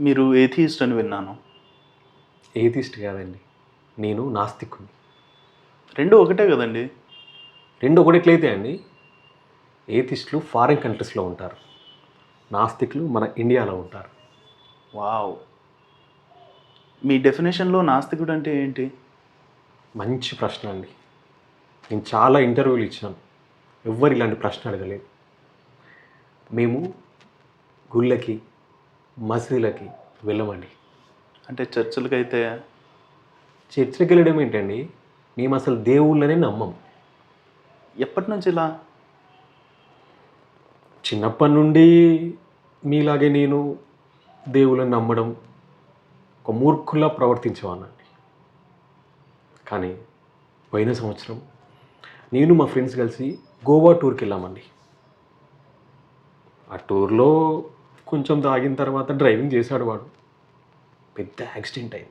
మీరు ఏథీస్ట్ అని విన్నాను. ఏథిస్ట్ కాదండి. నేను నాస్తికుని. రెండు ఒకటే కదండి. రెండు ఒకటిట్లయితే అండి. ఏథిస్టులు ఫారిన్ కంట్రీస్లో ఉంటారు. నాస్తికులు మన ఇండియాలో ఉంటారు. వావ్. మీ డెఫినేషన్లో నాస్తికుడు అంటే ఏంటి? మంచి ప్రశ్న అండి. నేను చాలా ఇంటర్వ్యూలు ఇచ్చినాను ఎవ్వరు ఇలాంటి ప్రశ్న అడగలేదు. మేము గుళ్ళకి మసీదులకి వెళ్ళమండి. అంటే చర్చిలకైతే చర్చికి వెళ్ళడం ఏంటండి మేము అసలు దేవుళ్ళనే నమ్మం. ఎప్పటి నుంచి ఇలా? చిన్నప్పటి నుండి మీలాగే నేను దేవుళ్ళని నమ్మడం ఒక మూర్ఖుల్లా ప్రవర్తించేవాడినండి. కానీ పోయిన సంవత్సరం నేను మా ఫ్రెండ్స్ కలిసి గోవా టూర్కి వెళ్ళామండి ఆ టూర్లో కొంచెం తాగిన తర్వాత డ్రైవింగ్ చేశాడు వాడు. పెద్ద యాక్సిడెంట్ అయింది.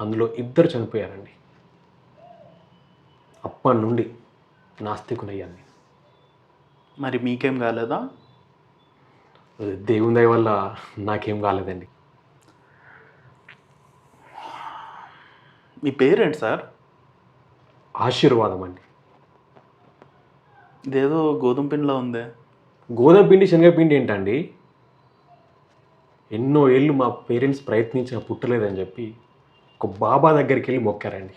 అందులో ఇద్దరు చనిపోయారండి. అప్పటి నుండి నాస్తికునయ్యాను నేను. మరి మీకేం కాలేదా? దేవుని దయ వల్ల నాకేం కాలేదండి. మీ పేరేంటి సార్? ఆశీర్వాదం అండి. ఇదేదో గోధుమ పిండిలో ఉందే. గోధుమ పిండి శనగపిండి ఏంటండి? ఎన్నో ఏళ్ళు మా పేరెంట్స్ ప్రయత్నించిన పుట్టలేదని చెప్పి ఒక బాబా దగ్గరికి వెళ్ళి మొక్కారండి.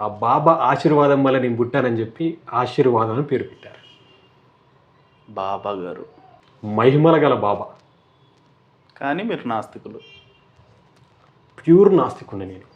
ఆ బాబా ఆశీర్వాదం వల్ల నేను పుట్టానని చెప్పి ఆశీర్వాదం అని పేరు పెట్టారు. బాబా గారు. మహిమల గల బాబా. కానీ మీరు నాస్తికులు. ప్యూర్ నాస్తికుండే నేను.